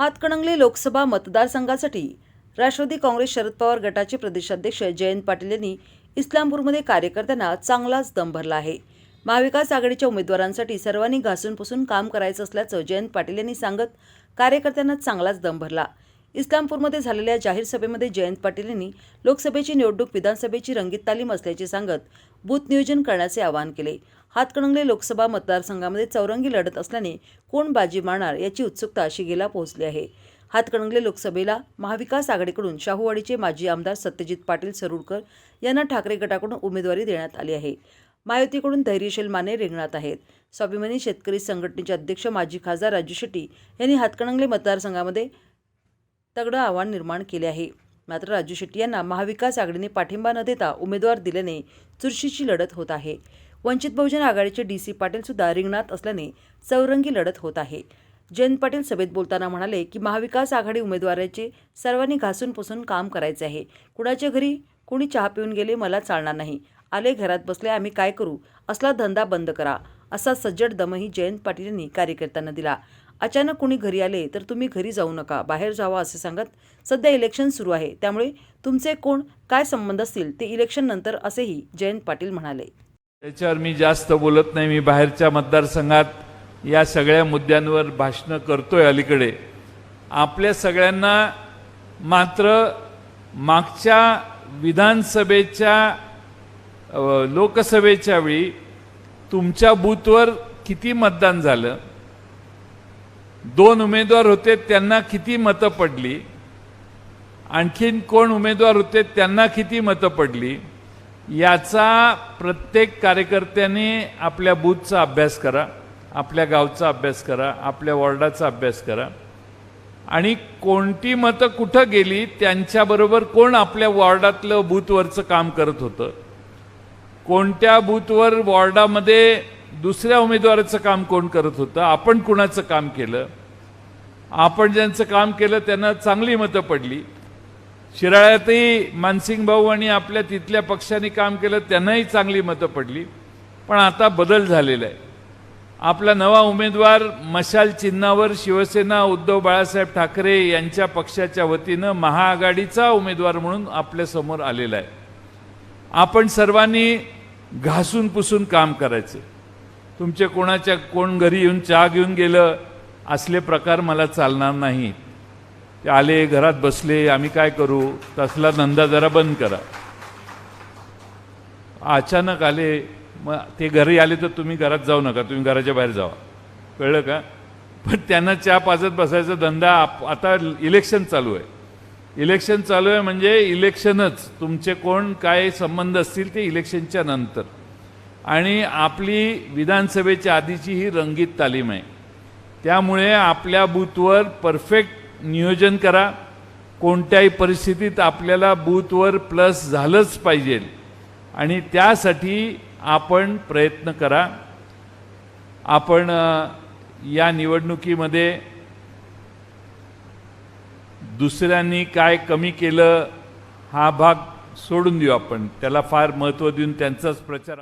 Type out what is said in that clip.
हातकणंगले लोकसभा मतदारसंघासाठी राष्ट्रवादी काँग्रेस शरद पवार गटाचे प्रदेशाध्यक्ष जयंत पाटील यांनी इस्लामपूरमध्ये कार्यकर्त्यांना चांगलाच दम भरला आहे. महाविकास आघाडीच्या उमेदवारांसाठी सर्वांनी घासून पुसून काम करायचं असल्याचं जयंत पाटील यांनी सांगत कार्यकर्त्यांना चांगलाच दम भरला. इस्लामपूरमध्ये झालेल्या जाहीर सभेमध्ये जयंत पाटील यांनी लोकसभेची निवडणूक विधानसभेची रंगीत तालीम असल्याचे सांगत बूथ नियोजन करण्याचे आवाहन केले. हातकणंगले लोकसभा मतदारसंघामध्ये चौरंगी लढत असल्याने कोण बाजी मारणार याची उत्सुकता शिगेला पोहोचली आहे. हातकणंगले लोकसभेला महाविकास आघाडीकडून शाहूवाडीचे माजी आमदार सत्यजित पाटील सरुरकर यांना ठाकरे गटाकडून उमेदवारी देण्यात आली आहे. महायुतीकडून धैर्यशील माने रिंगणात आहेत. स्वाभिमानी शेतकरी संघटनेचे अध्यक्ष माजी खासदार राजू शेट्टी यांनी हातकणंगले मतदारसंघामध्ये तगडं आव्हान निर्माण केले आहे. मात्र राजू शेट्टी यांना महाविकास आघाडीने पाठिंबा न देता उमेदवार दिल्याने चुरशीची लढत होत आहे. वंचित बहुजन आघाडीचे डी सी पाटील सुद्धा रिंगणात असल्याने चौरंगी लढत होत आहे. जयंत पाटील सभेत बोलताना म्हणाले की महाविकास आघाडी उमेदवाराचे सर्वांनी घासून पुसून काम करायचे आहे. कुणाच्या घरी कुणी चहा पिऊन गेले मला चालणार नाही. आले घरात बसले आम्ही काय करू? असला धंदा बंद करा. असा सज्जड दमही जयंत पाटील यांनी कार्यकर्त्यांना दिला. अचानक कुणी घरी आले तर तुम्ही घरी जाऊ नका बाहेर जावा असे सांगत सध्या इलेक्शन सुरू आहे. त्यामुळे तुमचे कोण काय संबंध असतील ते इलेक्शन नंतर असेही जयंत पाटील म्हणाले. त्याच्यावर मी जास्त बोलत नाही. मी बाहेरच्या मतदारसंघात या सगळ्या मुद्द्यांवर भाषणं करतोय अलीकडे. आपल्या सगळ्यांना मात्र मागच्या विधानसभेच्या लोकसभेच्या वेळी तुमच्या बूथवर किती मतदान झालं? दोन उमेदवार होते त्यांना किती मतं पडली? आणखीन कोण उमेदवार होते त्यांना किती मतं पडली? याचा प्रत्येक कार्यकर्त्याने आपल्या बूथचा अभ्यास करा आपल्या गावचा अभ्यास करा आपल्या वॉर्डाचा अभ्यास करा. आणि कोणती मतं कुठं गेली त्यांच्याबरोबर कोण आपल्या वॉर्डातलं बूथवरचं काम करत होतं? कोणत्या बूथवर वॉर्डामध्ये दुसऱ्या उमेदवाराचं काम कोण करत होतं? आपण कुणाचं काम केलं? आपण ज्यांचं काम केलं त्यांना चांगली मतं पडली. शिराळ्यातही मानसिंग भाऊ आणि आपल्या तिथल्या पक्षाने काम केलं त्यांनाही चांगली मतं पडली. पण आता बदल झालेला आहे. आपला नवा उमेदवार मशाल चिन्हावर शिवसेना उद्धव बाळासाहेब ठाकरे यांच्या पक्षाच्या वतीनं महाआघाडीचा उमेदवार म्हणून आपल्यासमोर आलेला आहे. आपण सर्वांनी घासून पुसून काम करायचे. तुमच्या कोणाच्या कोण घरी येऊन चहा घेऊन गेलं असले प्रकार मला चालणार नाही. ते आले घरात बसले आम्ही काय करू? तसला धंदा जरा बंद करा. अचानक आले मग ते घरी आले तर तुम्ही घरात जाऊ नका तुम्ही घराच्या बाहेर जावा. कळलं का? पण त्यांना चहा पाजत बसायचा धंदा आप- आता इलेक्शन चालू आहे. इलेक्शन चालू आहे म्हणजे इलेक्शनच तुमचे कोण काय संबंध असतील ते इलेक्शनच्या नंतर. आणि आपली विधानसभेच्या आधीची ही रंगीत तालीम आहे. त्यामुळे आपल्या बूथवर परफेक्ट नियोजन करा. कोणत्याही परिस्थितीत आपल्याला बूथवर प्लस झालंच पाहिजे. आणि त्यासाठी आपण प्रयत्न करा. आपण या निवडणुकीमध्ये दुसऱ्यांनी काय कमी केलं हा भाग सोडून देऊ आपण. त्याला फार महत्त्व देऊन त्यांचाच प्रचार